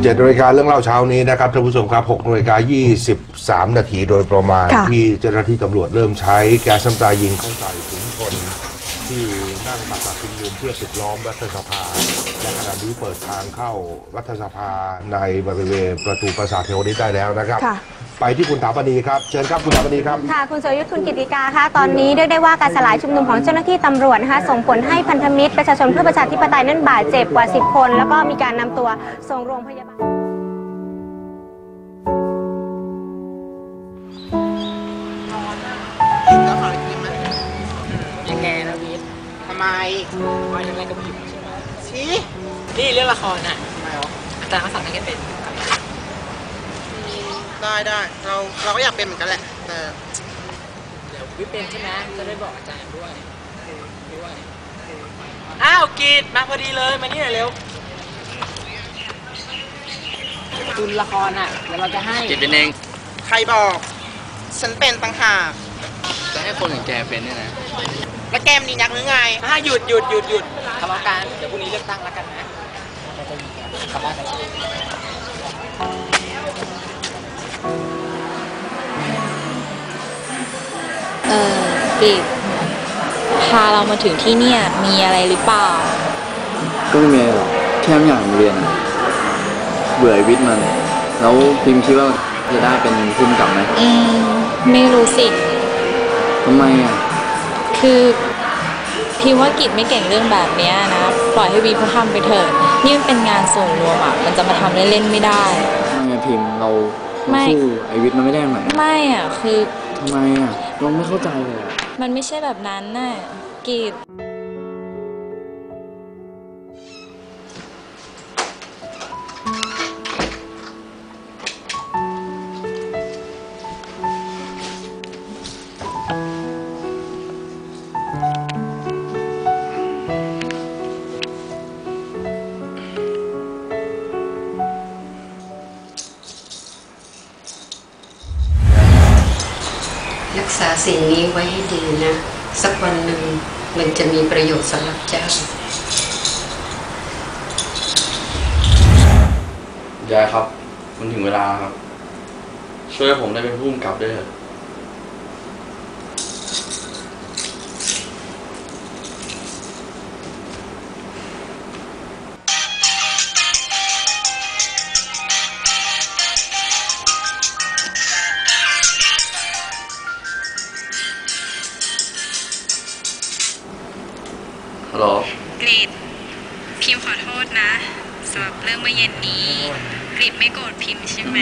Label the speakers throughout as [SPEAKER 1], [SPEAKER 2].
[SPEAKER 1] 7นาฬิกาเรื่องเล่าเช้านี้นะครับท่านผู้ชมครับ6นาฬิกา23 นาทีโดยประมาณ
[SPEAKER 2] ค่ะ
[SPEAKER 1] ที่เจ้าหน้าที่ตำรวจเริ่มใช้แก๊สน้ำตายิงเข้าใส่ฝูงชนที่นั่งปักหลักชุมนุมเพื่อปิดล้อมรัฐสภาและขณะนี้เปิดทางเข้ารัฐสภาในบริเวณประตูปราสาทเทวนิตได้แล้วนะครับ
[SPEAKER 2] ค่ะ
[SPEAKER 1] ไปที่คุณถาปณีครับ เชิญครับคุณถาปณีครับ
[SPEAKER 3] ค่ะ คุณสรยุทธ์คุณกิติกาคะตอนนี้เรียกได้ว่าการสลายชุมนุมของเจ้าหน้าที่ตำรวจนะคะส่งผลให้พันธมิตรประชาชนเพื่อประชาธิปไตยนั้นบาดเจ็บกว่า 10 คน แล้วก็มีการนำตัวส่งโรงพยาบาล
[SPEAKER 4] ก็ขอกินมัน
[SPEAKER 5] ยังไงนะวิทย์
[SPEAKER 4] ทำไม
[SPEAKER 5] ว่ายังไงก็ผิดใช่ไหม
[SPEAKER 4] ชี้
[SPEAKER 5] นี่เรื่องละครอะ
[SPEAKER 4] ทำไมวะ
[SPEAKER 5] อาจารย์เขาสั่งให้แกเป็น
[SPEAKER 4] ได้ได้เราเราก็อยากเป็นเหมือนกันแหละแต่
[SPEAKER 5] เดี๋ยววิทย์เป็นใช่ไหมจะได้บอกอาจารย์ด้วยด้วยอ้าวกีดมาพอดีเลยมานี่หน่อยเร็วตุนละครอะเดี๋ยวเราจะให้
[SPEAKER 6] กินเป็นเอง
[SPEAKER 4] ใครบอกฉันเป็นต่างหาก
[SPEAKER 6] จะให้คนอย่างแกเป็นเนี่ยนะ
[SPEAKER 4] แล้วแกมนี่นักหรือไง
[SPEAKER 5] อ่าหยุดหยุดหยุดหยุดทะเลาะกันเดี๋ยวพรุ่งนี้เลือกตั้งแล้วกันนะเราจะยิงกันกลับบ้านกัน
[SPEAKER 7] เออปิดพาเรามาถึงที่เนี่ยมีอะไรหรือเปล่า
[SPEAKER 6] ก็ไม่มีอะไรหรอกแค่ไม่อยากเรียน เบื่อไอ้วิทย์มัน แล้วพิมพ์คิดว่าจะได้เป็นภูมิกับไหม
[SPEAKER 7] อืม ไม่รู้สิ
[SPEAKER 6] ทำไมอะ
[SPEAKER 7] คือพี่ว่ากิจไม่เก่งเรื่องแบบเนี้ยนะ ปล่อยให้วีเขาทำไปเถอะนี่มันเป็นงานส่วนรวมอะ มันจะมาทำเล่นๆไม่ได้
[SPEAKER 6] ทำไมอะพิมพ์เรา
[SPEAKER 7] ไม่
[SPEAKER 6] สู้ไอ้วิทย์มันไม่ได้ตรงไหนอะ
[SPEAKER 7] ไม่อะ คือ
[SPEAKER 6] ทำไมอะเราไม่เข้าใจเลยอะ
[SPEAKER 7] มันไม่ใช่แบบนั้นน่ะกิจ
[SPEAKER 8] สิ่งนี้ไว้ให้ดีนะ สักวันหนึ่งมันจะมีประโยชน์สำหรับเจ้า
[SPEAKER 6] ยายครับ มันถึงเวลาครับ ช่วยให้ผมได้เป็นผู้กำกับด้วยเถอะ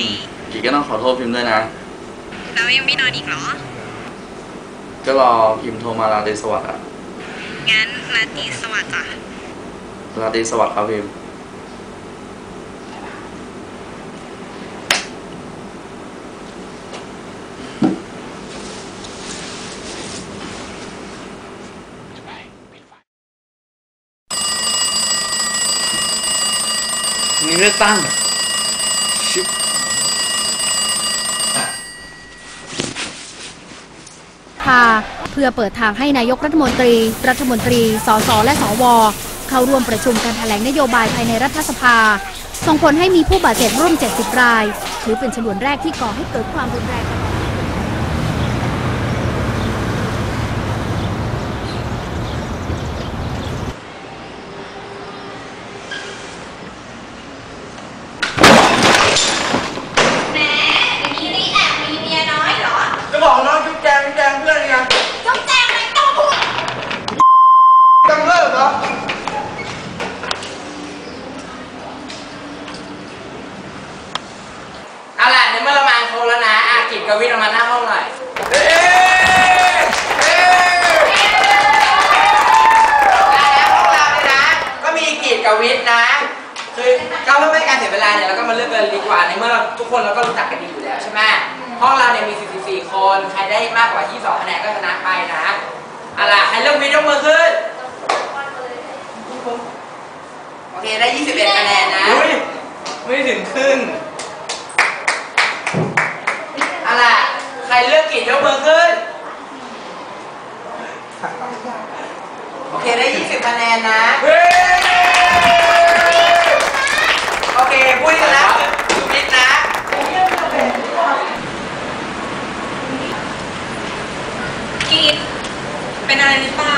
[SPEAKER 7] พิมใช่ไหม
[SPEAKER 6] กีก็ต้องขอโทษพิมพ์ด้วยนะ
[SPEAKER 7] แล้วยังไม่นอนอีกเหรอ
[SPEAKER 6] ก็รอพิมพ์โทรมาลาตรีสวัสดิ์อะ
[SPEAKER 7] งั้นราตรีสวัสดิ์จ้ะ
[SPEAKER 6] ลาตรีสวัสดิ์ครับพิมพ์มีเลือกตั้งชิบ
[SPEAKER 9] พา เพื่อเปิดทางให้นายกรัฐมนตรี รัฐมนตรี สส และสว เข้าร่วมประชุมการแถลงนโยบายภายในรัฐสภา ส่งผลให้มีผู้บาดเจ็บร่วม 70 ราย ถือเป็นฉนวนแรกที่ก่อให้เกิดความรุนแรง
[SPEAKER 4] จะบอกน้องจุ๊บแจงจุ๊บแจงเพื่อนไงจุ๊บแจงไม่ต้องพูดต้องเลิกเหรอ
[SPEAKER 5] เอาล่ะในเมื่อเรามาโทรแล้วนะอา กวิทย์เอามาหน้าห้องหน่อย
[SPEAKER 4] เอ๊ะเอ๊ะ
[SPEAKER 5] แล้วพวกเราเนี่ยนะก็มีกิจกับวิทนะ คือก็เพื่อไม่ให้การเสียเวลาเนี่ยเราก็มาเลือกกันดีกว่าในเมื่อเราทุกคนเราก็รู้จักกันดีอยู่แล้วใช่ไหมห้องเราเนี่ยมี 44 คน ใครได้มากกว่า 22คะแนนก็ชนะไปนะเอาล่ะใครเลือกวิทยกมือขึ้นโอเคได้ 21คะแนนนะ
[SPEAKER 4] ไม่ถึงครึ่ง
[SPEAKER 5] ใครเลือกกี่ยกมือขึ้น โอเคได้ 20คะแนนนะ โอเคพูดกันแล้วคือมิดนะ
[SPEAKER 10] กีนเป็นอะไรหรือเปล่า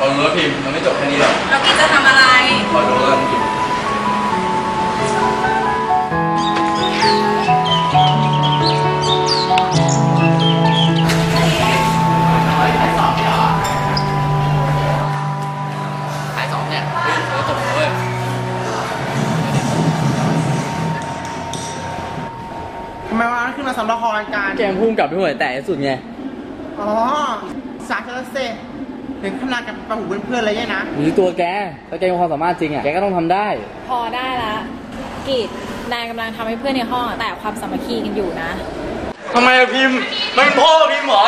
[SPEAKER 2] ลองรู้ว่พิมพ์มันไม่จบแค่นี้หรอก
[SPEAKER 10] เรากีนจะ
[SPEAKER 4] ทำอะไร ขอดูแล้ว วันนั้นขึ้นมาซ้อมละครกัน
[SPEAKER 6] แกงพุ่งกลับไปหัวแต่สุดไง
[SPEAKER 4] อ๋อ สาเชลเซถึงขนาดกับประหูเพื่อนๆเลยเนี่ยนะ
[SPEAKER 6] หรือตัวแกถ้าแกมีความสามารถจริงอะ แกก็ต้องทำได้
[SPEAKER 7] พอได้ละกิจนายกำลังทำให้เพื่อนในห้องอะแตกความสามัคคีกันอยู่นะ
[SPEAKER 6] ทำไมอะพิมพ์มันเป็นพ่อพิมพ์เหรอ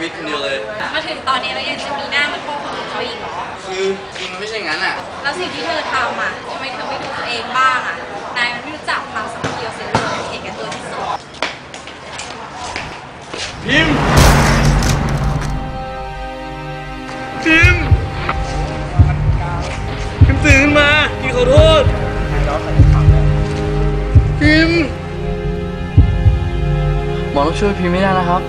[SPEAKER 2] วิทย์คนเดียวเลย
[SPEAKER 7] มาถึงตอนนี้แล้วยังจะมีหน้ามาโทษคนอื่นเขาอีกเหรอ
[SPEAKER 2] คือจริงมันไม่ใช่งั้นอะ
[SPEAKER 7] แล้วสิ่งที่เธอทำอะทำไมเธอไม่ดูตัวเองบ้างอะ นายมันไม่รู้จักความสามัคคีเอาเสียเลยเห็นแก่ตัวที่สุด
[SPEAKER 2] พิมพ์พิมพ์พิมพ์ตื่นขึ้นมาพี่ขอโทษพิมพ์
[SPEAKER 6] หมอต้องช่วยพิมพ์ไม่ได้นะครับ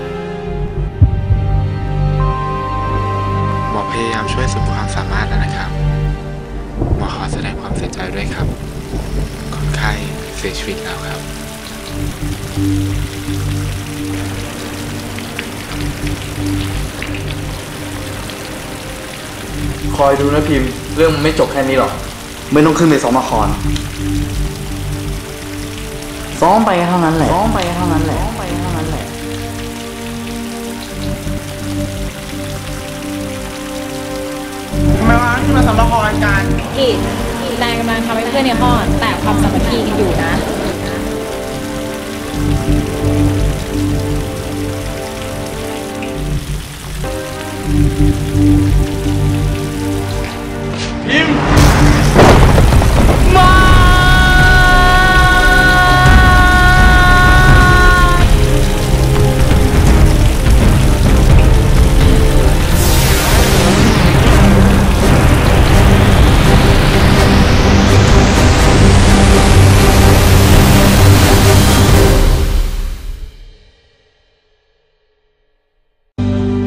[SPEAKER 11] สุดความสามารถแล้วนะครับหมอขอแสดงความเสียใจด้วยครับ คนไข้เสียชีวิตแล้วครับ
[SPEAKER 6] คอยดูนะพิมพ์ เรื่องมันไม่จบแค่นี้หรอก ไม่ต้องขึ้นไปซ้อมละครซ้อมไปเท่านั้นแหละซ้อมไปเท่านั้นแหละ
[SPEAKER 4] วันนั้นขึ้นมาซ้อมละครกัน
[SPEAKER 7] กิจนายกำลังทำให้เพื่อนในห้องแตกความสามัคคีกันอยู่นะ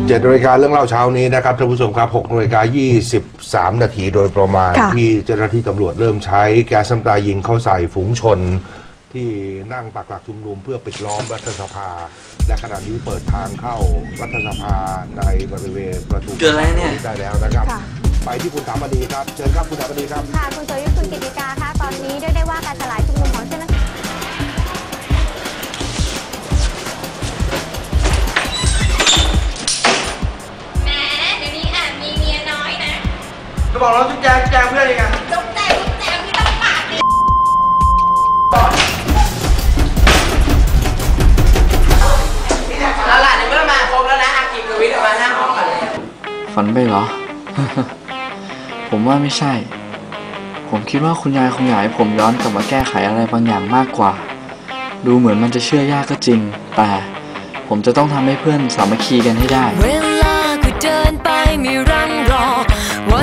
[SPEAKER 1] เจ็ดนาฬิกาเรื่องเล่าเช้านี้นะครับท่านผู้ชมครับ6นาฬิกา23นาทีโดยประมาณ
[SPEAKER 3] ค่ะ
[SPEAKER 1] ที่เจ้าหน้าที่ตำรวจเริ่มใช้แก๊สน้ำตายิงเข้าใส่ฝูงชน ที่นั่งปักหลักชุมนุมเพื่อปิดล้อมรัฐสภา และขณะนี้เปิดทางเข้ารัฐสภาในบริเวณประตู
[SPEAKER 2] เกิดอะไรเนี่ย
[SPEAKER 1] ได้แล้วนะครับ
[SPEAKER 3] ค่ะ
[SPEAKER 1] ไปที่คุณถามบดีครับเชิญครับคุณถามบดีครับ
[SPEAKER 3] ค่ะ คุณโสยุทธคุณกิติกาคะตอนนี้เรียกได้ว่าการสลายชุมนุมของเจ้าหน้า
[SPEAKER 4] จะบอกแล้วจุ๊บแจงจุ๊บแจงเพื่อนเลยไง
[SPEAKER 7] จุ๊บแจงจุ๊บแจงที่ต้องปากดี
[SPEAKER 5] แล้วล่ะในเมื่อมาครบแล้วนะอากิกับวิทย์ออกมาหน้าห้องกันเลย
[SPEAKER 6] ฝันไปเหรอ ผมว่าไม่ใช่ ผมคิดว่าคุณยายคงอยากให้ผมย้อนกลับมาแก้ไขอะไรบางอย่างมากกว่า ดูเหมือนมันจะเชื่อยากก็จริง แต่ผมจะต้องทำให้เพื่อนสามัคคีกันให้ได้
[SPEAKER 12] เวลาก็เดินไปไม่รังรอ วั